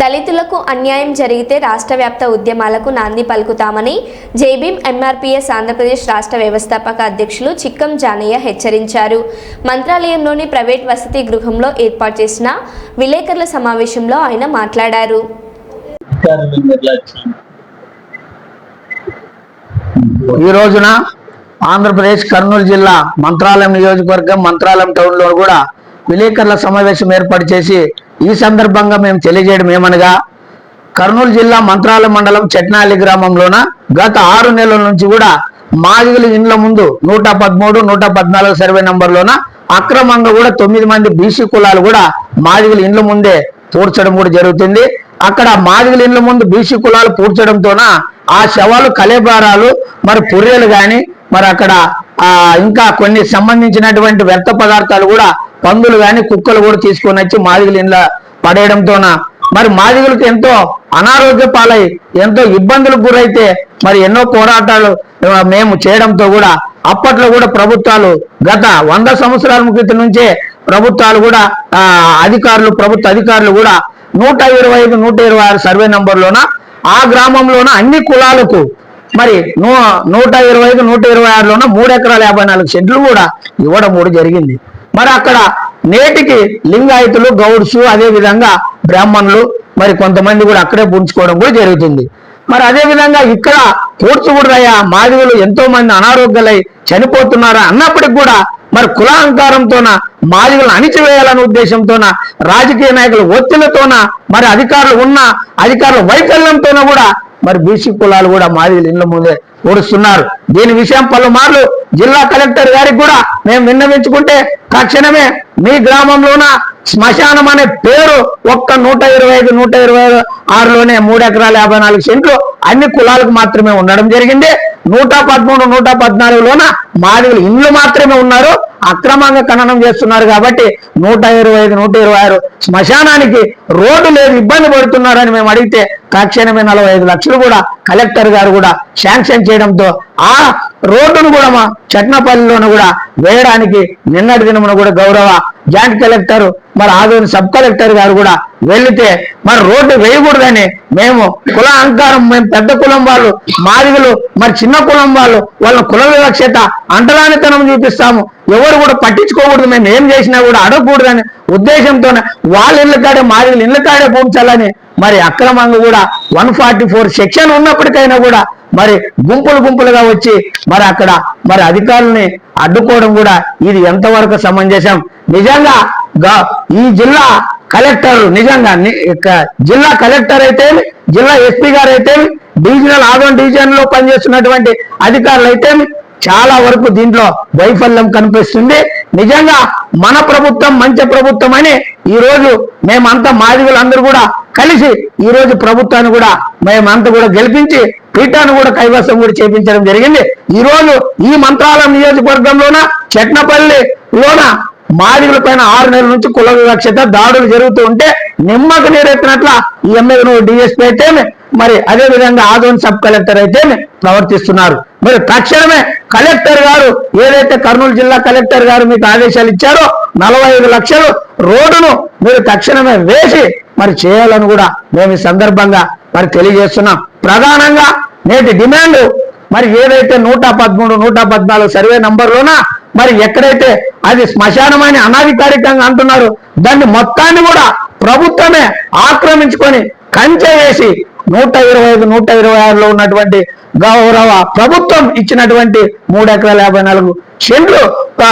దళితులకు అన్యాయం జరిగితే రాష్ట్ర వ్యాప్త ఉద్యమాలకు నాంది పలుకుతామని జైభీం ఎంఆర్పీఎస్ ఆంధ్రప్రదేశ్ రాష్ట్ర వ్యవస్థాపక అధ్యక్షులు చిక్కం జానయ్య హెచ్చరించారు. మంత్రాలయంలోని ప్రైవేట్ వసతి గృహంలో ఏర్పాటు చేసిన విలేకరుల సమావేశంలో ఆయన మాట్లాడారు. ఈ రోజున ఆంధ్రప్రదేశ్ కర్నూలు జిల్లా మంత్రాలయం నియోజకవర్గం మంత్రాలయం టౌన్లో కూడా విలేకరుల సమావేశం ఏర్పాటు చేసి ఈ సందర్భంగా మేము తెలియజేయడం ఏమనగా కర్నూలు జిల్లా మంత్రాల మండలం చెట్నాలి గ్రామంలోన గత ఆరు నెలల నుంచి కూడా మాదిగల ఇండ్ల ముందు నూట పదమూడు నూట పద్నాలుగు సర్వే నంబర్లోన అక్రమంగా కూడా తొమ్మిది మంది బీసీ కులాలు కూడా మాదిగల ఇండ్ల ముందే పూడ్చడం కూడా జరుగుతుంది. అక్కడ మాదిగల ఇండ్ల ముందు బీసీ కులాలు పూడ్చడంతోన ఆ శవాలు కలేబారాలు మరి పుర్రెలు గాని మరి అక్కడ ఇంకా కొన్ని సంబంధించినటువంటి వ్యర్థ పదార్థాలు కూడా పందులు కానీ కుక్కలు కూడా తీసుకొని వచ్చి మాదిగల ఇండ్ల పడేయడంతోన? మరి మాదిగులకు ఎంతో అనారోగ్య పాలై ఎంతో ఇబ్బందులకు గురైతే మరి ఎన్నో పోరాటాలు మేము చేయడంతో కూడా అప్పట్లో కూడా ప్రభుత్వాలు గత వంద సంవత్సరాల క్రితం నుంచే ప్రభుత్వాలు కూడా అధికారులు ప్రభుత్వ అధికారులు కూడా నూట ఇరవై ఐదు నూట ఇరవై ఆరు సర్వే నంబర్లోన ఆ గ్రామంలోన అన్ని కులాలకు మరి నూ నూట ఇరవై ఐదు నూట ఇరవై ఆరులోన మూడు ఎకరాల యాభై నాలుగు షెడ్లు కూడా ఇవ్వడం కూడా జరిగింది. మరి అక్కడ నేటికి లింగాయతులు గౌడ్సు అదేవిధంగా బ్రాహ్మణులు మరి కొంతమంది కూడా అక్కడే పుంచుకోవడం కూడా జరుగుతుంది. మరి అదే విధంగా ఇక్కడ పూడ్చుకుడురయ్యా మాదిగులు ఎంతో మంది అనారోగ్యాలై చనిపోతున్నారా అన్నప్పటికి కూడా మరి కులాహంకారంతోన మాదిగులను అణిచివేయాలనే ఉద్దేశంతోన రాజకీయ నాయకుల ఒత్తిళ్ళతోన మరి అధికారులు ఉన్న అధికారుల వైఫల్యంతోన కూడా మరి బీసీ కులాలు కూడా మాదిగలు ఇళ్ళ ముందే ఓడుస్తున్నారు దీని విషయం పలుమార్లు జిల్లా కలెక్టర్ గారికి కూడా మేము విన్నవించుకుంటే తక్షణమే మీ గ్రామంలోన శ్మశానం అనే పేరు ఒక్క నూట ఇరవై ఐదు నూట ఇరవై ఆరులోనే మూడు ఎకరాల యాభై నాలుగు సెంట్లు అన్ని కులాలకు మాత్రమే ఉండడం జరిగింది. నూట పదమూడు నూట పద్నాలుగులోన మాదిగలు ఇండ్లు మాత్రమే ఉన్నారు. అక్రమంగా ఖననం చేస్తున్నారు కాబట్టి నూట ఇరవై ఐదు నూట ఇరవై ఆరు శ్మశానానికి రోడ్డు లేదు ఇబ్బంది పడుతున్నారని మేము అడిగితే తక్షణమే నలభై ఐదు లక్షలు కూడా కలెక్టర్ గారు కూడా శాంక్షన్ చేయడంతో ఆ రోడ్డును కూడా మా చట్నపల్లిలోను కూడా వేయడానికి నిన్నటి దినమున కూడా గౌరవ జాయింట్ కలెక్టర్ మరి ఆదోని సబ్ కలెక్టర్ గారు కూడా వెళ్తే మరి రోడ్డు వేయకూడదని మేము కుల అహంకారం మేము పెద్ద కులం వాళ్ళు మాదిగులు మరి చిన్న కులం వాళ్ళు వాళ్ళ కుల వివక్షత అంటరానితనం చూపిస్తాము. ఎవరు కూడా పట్టించుకోకూడదు మేము ఏం చేసినా కూడా అడగకూడదని ఉద్దేశంతో వాళ్ళ ఇళ్ళ కాడే మాదిగులు ఇళ్ళ కాడే పూడ్చాలని మరి అక్రమంగా కూడా వన్ ఫార్టీ ఫోర్ సెక్షన్ ఉన్నప్పటికైనా కూడా మరి గుంపులు గుంపులుగా వచ్చి మరి అక్కడ మరి అధికారుల్ని అడ్డుకోవడం కూడా ఇది ఎంతవరకు సమంజసం? నిజంగా ఈ జిల్లా కలెక్టర్ నిజంగా జిల్లా కలెక్టర్ అయితే జిల్లా ఎస్పీ గారు అయితే డివిజనల్ ఆదోన్ డివిజన్లో పనిచేస్తున్నటువంటి అధికారులు అయితే చాలా వరకు దీంట్లో వైఫల్యం కనిపిస్తుంది. నిజంగా మన ప్రభుత్వం మంచి ప్రభుత్వం అని ఈ రోజు మేమంతా మాదిగలందరూ కూడా కలిసి ఈ రోజు ప్రభుత్వాన్ని కూడా మేమంతా కూడా గెలిపించి పీఠాన్ని కూడా కైవసం కూడా చేపించడం జరిగింది. ఈ రోజు ఈ మంత్రాలయం నియోజకవర్గంలోన చెట్నపల్లిలోన మాదిగుల పైన ఆరు నెలల నుంచి కుల వివక్షత దాడులు జరుగుతూ ఉంటే నిమ్మకు నీరెత్తినట్ల ఈ ఎమ్మెల్యే డిఎస్పీ అయితే మరి అదే విధంగా ఆదోన్ సబ్ కలెక్టర్ అయితే ప్రవర్తిస్తున్నారు. మరి తక్షణమే కలెక్టర్ గారు ఏదైతే కర్నూలు జిల్లా కలెక్టర్ గారు మీకు ఆదేశాలు ఇచ్చారో నలభై ఐదు లక్షలు రోడ్డును మీరు తక్షణమే వేసి మరి చేయాలని కూడా మేము ఈ సందర్భంగా మరి తెలియజేస్తున్నాం. ప్రధానంగా నేటి డిమాండ్ మరి ఏదైతే నూట పదమూడు నూట పద్నాలుగు సర్వే నంబర్లోన మరి ఎక్కడైతే అది శ్మశానమని అనాధికారికంగా అంటున్నారు దాన్ని మొత్తాన్ని కూడా ప్రభుత్వమే ఆక్రమించుకొని కంచె వేసి నూట ఇరవై ఐదు నూట ఇరవై ఆరులో ఉన్నటువంటి గౌరవ ప్రభుత్వం ఇచ్చినటువంటి మూడు ఎకరాల యాభై నాలుగు చెండ్లు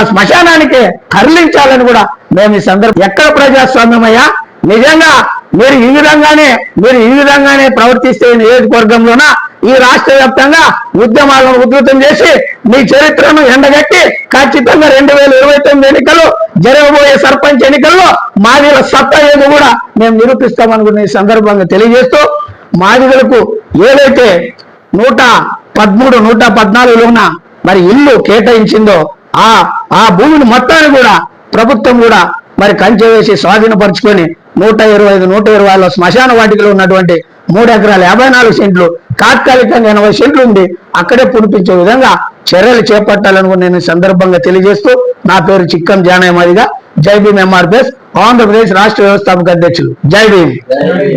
శ్మశానానికి తరలించాలని కూడా మేము ఈ సందర్భం ఎక్కడ ప్రజాస్వామ్యమయ్యా? నిజంగా మీరు ఈ విధంగానే మీరు ఈ విధంగానే ప్రవర్తిస్తే నియోజకవర్గంలోన ఈ రాష్ట్ర వ్యాప్తంగా ఉద్యమాలను ఉధృతం చేసి మీ చరిత్రను ఎండగట్టి ఖచ్చితంగా రెండు వేల ఇరవై తొమ్మిది ఎన్నికలు జరగబోయే సర్పంచ్ ఎన్నికల్లో మాదిల సత్తా ఏదో కూడా మేము నిరూపిస్తామని కూడా ఈ సందర్భంగా తెలియజేస్తూ మాదిగలకు ఏదైతే నూట పదమూడు నూట పద్నాలుగులోన మరి ఇల్లు కేటాయించిందో ఆ ఆ భూమిని మొత్తాన్ని కూడా ప్రభుత్వం కూడా మరి కంచె వేసి స్వాధీనపరుచుకొని నూట ఇరవై ఐదు నూట ఇరవై ఆరులో శ్మశాన వాటికలో ఉన్నటువంటి మూడు ఎకరాల యాభై నాలుగు సెంట్లు తాత్కాలికంగా ఎనభై సెంట్లు ఉంది. అక్కడే పుడిపించే విధంగా చర్యలు చేపట్టాలని నేను సందర్భంగా తెలియజేస్తూ నా పేరు చిక్కం జానయమాదిగా జై భీమ్ ఎంఆర్పిఎస్ ఆంధ్రప్రదేశ్ రాష్ట్ర వ్యవస్థాపక అధ్యక్షులు. జై భీమ్. జై